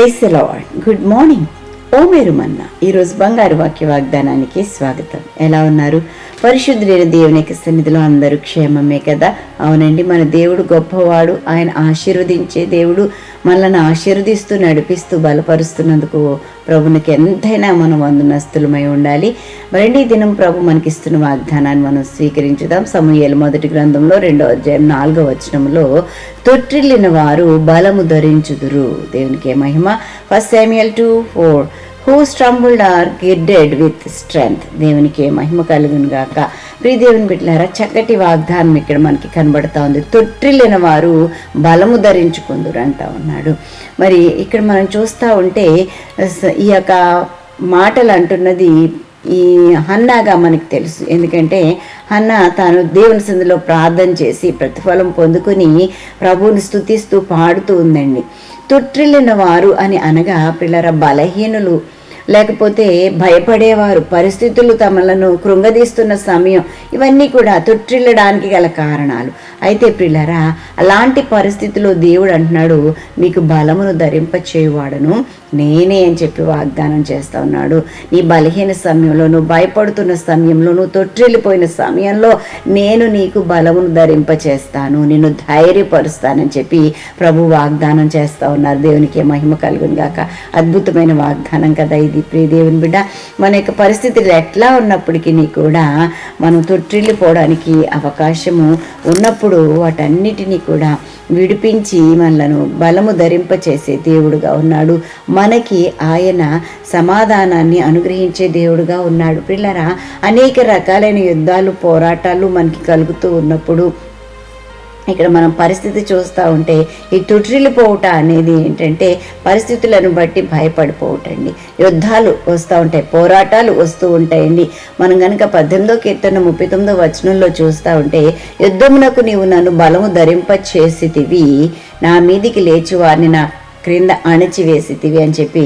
Price Lord good morning ఓ మీరు మన్న ఈరోజు బంగారు వాక్య వాగ్దానానికి స్వాగతం. ఎలా ఉన్నారు? పరిశుద్ధులైన దేవునికి సన్నిధిలో అందరూ క్షేమమే కదా? అవునండి మన దేవుడు గొప్పవాడు. ఆయన ఆశీర్వదించే దేవుడు మనల్ని ఆశీర్వదిస్తూ నడిపిస్తూ బలపరుస్తున్నందుకు ప్రభునికి ఎంతైనా మనం వందనస్తులమై ఉండాలి. మరండి దినం ప్రభు మనకిస్తున్న వాగ్దానాన్ని మనం స్వీకరించుదాం. సమూహలు మొదటి గ్రంథంలో రెండో అధ్యాయం నాలుగో వచనంలో తొట్టిల్లిన వారు బలము ధరించుదురు. దేవునికి మహిమ. First Samuel two four who stumbled are గిడ్డెడ్ with strength దేవునికి మహిమ కలుగును గాక. ప్రియ బిడ్డలారా చక్కటి వాగ్దానం ఇక్కడ మనకి కనబడతా ఉంది. తొట్టిల్లిన వారు బలము ధరించుకుందరు అంటా ఉన్నాడు. మరి ఇక్కడ మనం చూస్తూ ఉంటే ఈ యొక్క మాటలు అంటున్నది ఈ హన్నాగా మనకు తెలుసు. ఎందుకంటే హన్న తాను దేవుని సందులో ప్రార్థన చేసి ప్రతిఫలం పొందుకుని ప్రభువుని స్తుతిస్తూ పాడుతూ ఉందండి. తొట్టిల్లిన వారు అని అనగా పిల్లర బలహీనులు లేకపోతే భయపడేవారు పరిస్థితులు తమలను కృంగదీస్తున్న సమయం ఇవన్నీ కూడా తొట్టిల్లడానికి గల కారణాలు. అయితే ప్రిలరా అలాంటి పరిస్థితిలో దేవుడు అంటున్నాడు నీకు బలమును ధరింపచేయువాడను నేనే అని చెప్పి వాగ్దానం చేస్తా ఉన్నాడు. నీ బలహీన సమయంలో నువ్వు భయపడుతున్న సమయంలో నువ్వు తొట్టిల్లిపోయిన సమయంలో నేను నీకు బలమును ధరింప చేస్తాను నిన్ను ధైర్యపరుస్తానని చెప్పి ప్రభు వాగ్దానం చేస్తా ఉన్నారు. దేవునికి మహిమ కలుగును గాక అద్భుతమైన వాగ్దానం కదా ఇది. ప్రియ దేవుని బిడ్డ మన యొక్క పరిస్థితులు ఎట్లా ఉన్నప్పటికీ కూడా మనం తొట్టిల్లిపోవడానికి అవకాశము ఉన్నప్పుడు వాటన్నిటినీ కూడా విడిపించి మనలను బలము ధరింపచేసే దేవుడుగా ఉన్నాడు. మనకి ఆయన సమాధానాన్ని అనుగ్రహించే దేవుడుగా ఉన్నాడు. పిల్లరా అనేక రకాలైన యుద్ధాలు పోరాటాలు మనకి కలుగుతూ ఉన్నప్పుడు ఇక్కడ మనం పరిస్థితి చూస్తూ ఉంటే ఈ తుట్రిల్లిపోవుట అనేది ఏంటంటే పరిస్థితులను బట్టి భయపడిపోవటండి. యుద్ధాలు వస్తూ ఉంటాయి పోరాటాలు వస్తూ ఉంటాయండి. మనం కనుక పద్దెనిమిదో కీర్తన ముప్పై తొమ్మిదో వచనంలో చూస్తూ ఉంటే యుద్ధమునకు నీవు నన్ను బలము ధరింప చేసితివి నా మీదికి లేచి వారిని నా క్రింద అణచివేసితివి అని చెప్పి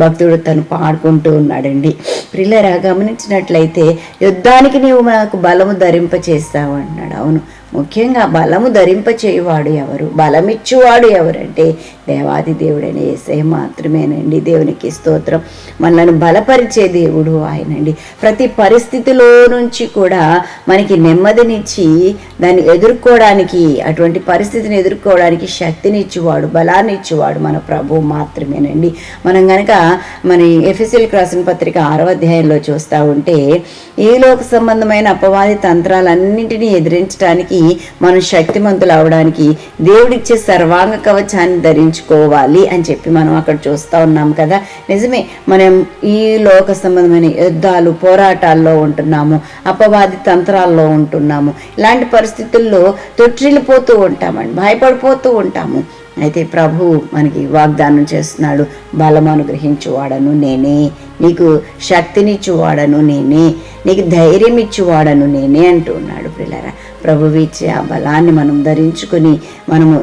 భక్తుడు తను పాడుకుంటూ ఉన్నాడండి. ప్రిల్లరా గమనించినట్లయితే యుద్ధానికి నీవు నాకు బలము ధరింప చేస్తావు అన్నాడు. అవును ముఖ్యంగా బలము ధరింపచేయువాడు ఎవరు? బలమిచ్చువాడు ఎవరంటే దేవాది దేవుడైన ఏసే మాత్రమేనండి. దేవునికి స్తోత్రం. మనల్ని బలపరిచే దేవుడు ఆయనండి. ప్రతి పరిస్థితిలో నుంచి కూడా మనకి నెమ్మదినిచ్చి దాన్ని ఎదుర్కోవడానికి అటువంటి పరిస్థితిని ఎదుర్కోవడానికి శక్తిని ఇచ్చేవాడు బలాన్ని ఇచ్చేవాడు మన ప్రభు మాత్రమేనండి. మనం కనుక మన ఎఫ్ఎస్ఎల్ రాసిన పత్రిక ఆరవ అధ్యాయంలో చూస్తూ ఉంటే ఈ లోక సంబంధమైన అపవాది తంత్రాలన్నింటినీ ఎదిరించడానికి మనం శక్తిమంతులు అవడానికి దేవుడిచ్చే సర్వాంగ కవచాన్ని ధరించుకోవాలి అని చెప్పి మనం అక్కడ చూస్తూ ఉన్నాం కదా. నిజమే మనం ఈ లోక సంబంధమైన యుద్ధాలు పోరాటాల్లో ఉంటున్నాము అపవాది తంత్రాల్లో ఉంటున్నాము ఇలాంటి పరిస్థితుల్లో తొట్టిల్లిపోతూ ఉంటామండి భయపడిపోతూ ఉంటాము. అయితే ప్రభు మనకి వాగ్దానం చేస్తున్నాడు బలం అనుగ్రహించువాడను నేనే నీకు శక్తినిచ్చువాడను నేనే నీకు ధైర్యం ఇచ్చువాడను నేనే అంటూ ఉన్నాడు పిల్లరా ప్రభువి ఇచ్చే ఆ బలాన్ని మనం ధరించుకొని మనము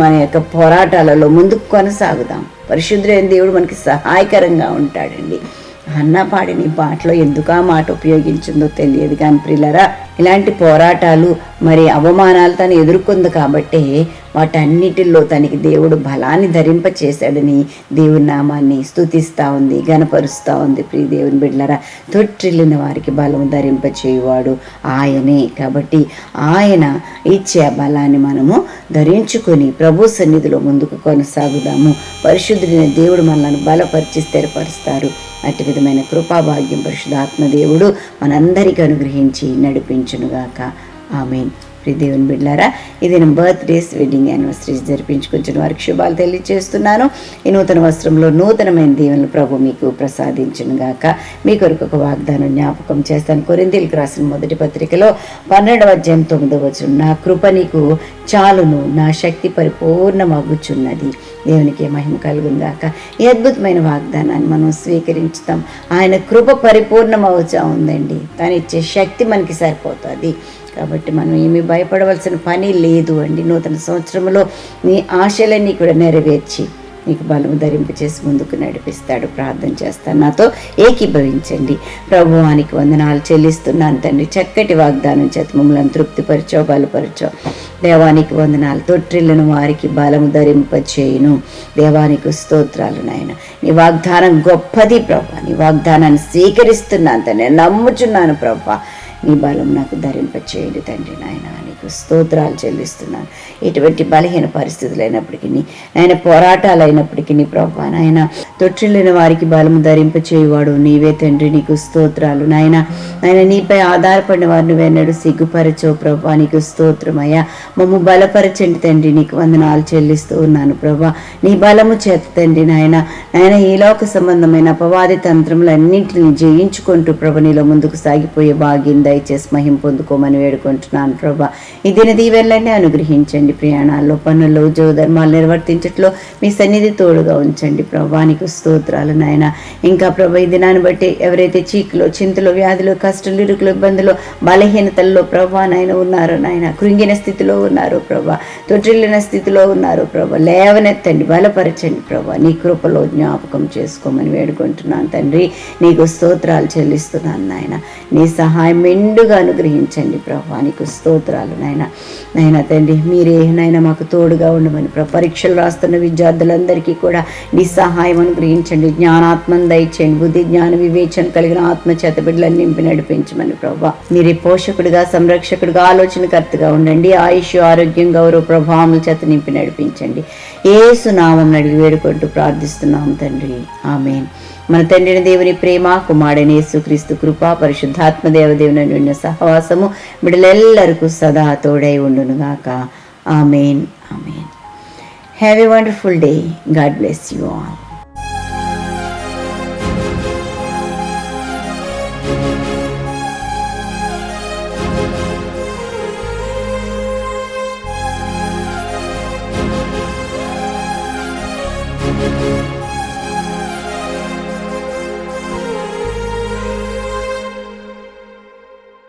మన యొక్క పోరాటాలలో ముందుకు కొనసాగుదాం. పరిశుద్ధులైన దేవుడు మనకి సహాయకరంగా ఉంటాడండి. అన్న పాడిన పాటలో ఎందుకు ఆ మాట ఉపయోగించిందో తెలియదు కానీ ప్రిల్లరా ఇలాంటి పోరాటాలు మరి అవమానాలు తను ఎదుర్కొంది కాబట్టి వాటన్నిటిలో తనకి దేవుడు బలాన్ని ధరింప చేశాడని దేవుని నామాన్ని స్తుతిస్తూ ఉంది గనపరుస్తూ ఉంది. ప్రియ దేవుని బిడ్డలరా తొట్టిల్లిన వారికి బలం ధరింప చేయువాడు ఆయనే. కాబట్టి ఆయన ఇచ్చే బలాన్ని మనము ధరించుకొని ప్రభు సన్నిధిలో ముందుకు కొనసాగుదాము. పరిశుద్ధుడైన దేవుడు మనల్ని బలపరిచి స్థిరపరుస్తారు. అటు విధమైన కృపాభాగ్యం పరిశుధాత్మ దేవుడు మనందరికీ అనుగ్రహించి నడిపించునుగాక. ఆమెన్. ప్రియ దేవుని బిడ్డారా ఇది నేను బర్త్డేస్ వెడ్డింగ్ యానివర్సరీస్ జరిపించుకుంటున్న వారికి శుభాలు తెలియజేస్తున్నాను ఈ నూతన వస్త్రంలో నూతనమైన దీవెనలు ప్రభు మీకు ప్రసాదించును గాక. మీ కొరకు ఒక వాగ్దానం జ్ఞాపకం చేస్తాను. కొరిందీలకు రాసిన మొదటి పత్రికలో పన్నెండవ అధ్యాయం తొమ్మిదవ వచ్చిన నా కృప నీకు చాలును నా శక్తి పరిపూర్ణమగుచున్నది. దేవునికి మహిమ కలుగును గాక. ఈ అద్భుతమైన వాగ్దానాన్ని మనం స్వీకరించుతాం. ఆయన కృప పరిపూర్ణమవుతా ఉందండి. తను ఇచ్చే శక్తి మనకి సరిపోతుంది. కాబట్టి మనం ఏమీ భయపడవలసిన పని లేదు అండి. నూతన సంవత్సరంలో నీ ఆశలన్నీ కూడా నెరవేర్చి నీకు బలము ధరింపు చేసి ముందుకు నడిపిస్తాడు. ప్రార్థన చేస్తాను. నాతో ఏకీభవించండి. ప్రభువానికి వందనాలు చెల్లిస్తున్నాను తండ్రి. చక్కటి వాగ్దానం చేత మమ్మల్ని తృప్తిపరచో బలపరచో. దేవానికి వందనాలు. తొట్టిల్లను వారికి బలము ధరింపచేయును దేవానికి స్తోత్రాలు నాయన. నీ వాగ్దానం గొప్పది ప్రభా. నీ వాగ్దానాన్ని స్వీకరిస్తున్నాను తండ్రి. నమ్ముచున్నాను ప్రభా. నీ బలం నాకు ధరింపచేయండి తండ్రి నాయన నీకు స్తోత్రాలు చెల్లిస్తున్నాను. ఎటువంటి బలహీన పరిస్థితులు అయినప్పటికీ ఆయన పోరాటాలు అయినప్పటికీ నీ ప్రభా నాయన తొట్టిల్లిన వారికి బలము ధరింపచేయువాడు నీవే తండ్రి నీకు స్తోత్రాలు. నాయన నాయన నీపై ఆధారపడిన వారిని వెన్నడు సిగ్గుపరచో ప్రభా నీకు స్తోత్రమయ్యా. మమ్ము బలపరచండి తండ్రి నీకు వందనాలు చెల్లిస్తూ ఉన్నాను ప్రభా. నీ బలము చేత తండ్రి నాయన నాయన ఈ లోక సంబంధమైన అపవాది తంత్రములన్నింటిని జయించుకుంటూ ప్రభ నీలో ముందుకు సాగిపోయే భాగ్యం దయచేసి మహిం పొందుకోమని వేడుకుంటున్నాను ప్రభా. ఈ దిన దీవెనలన్నీ అనుగ్రహించండి ప్రయాణాల్లో పనుల్లో ఉద్యోగ ధర్మాలు నిర్వర్తించట్లో మీ సన్నిధి తోడుగా ఉంచండి ప్రభానికి స్తోత్రాలు నాయన. ఇంకా ప్రభా ఈ దినాన్ని బట్టి ఎవరైతే చీకులో చింతలో వ్యాధులు కష్టాలు ఇరుకులు ఇబ్బందులు బలహీనతల్లో ప్రభా నాయన ఉన్నారు నాయన కృంగిన స్థితిలో ఉన్నారు ప్రభా తొట్టిల్లిన స్థితిలో ఉన్నారు ప్రభా లేవనెత్తండి బలపరచండి ప్రభా. నీ కృపలో జ్ఞాపకం చేసుకోమని వేడుకుంటున్నాను తండ్రి. నీకు స్తోత్రాలు చెల్లిస్తున్నాను నాయన. నీ సహాయం మెండుగా అనుగ్రహించండి ప్రభా. నీకు స్తోత్రాలు నాయన. నాయన తండ్రి మీరే నాయన మాకు తోడుగా ఉండమని పరీక్షలు రాస్తున్న విద్యార్థులందరికీ కూడా నీ సహాయం అనుగ్రహించండి. జ్ఞానాత్మం దయచేయండి. బుద్ధి జ్ఞాన వివేచన కలిగిన ఆత్మ చేత బిడ్డలను నింపి నడిపించమని ప్రభా. మీరే పోషకుడిగా సంరక్షకుడిగా ఆలోచనకర్తగా ఉండండి. ఆయుష్ ఆరోగ్యం గౌరవ ప్రభావముల చేత నింపి నడిపించండి. ఏసు నామం అడిగి వేడుకుంటూ ప్రార్థిస్తున్నాం తండ్రి. ఆమెన్. మన తండ్రిని దేవుని ప్రేమ కుమారుడైన యేసుక్రీస్తు కృప పరిశుద్ధాత్మ దేవదేవుని నిన్న సహవాసము బిడ్డలెల్లరికూ సదా తోడై ఉండునుగాక. Amen. Amen. Have a wonderful day God bless you all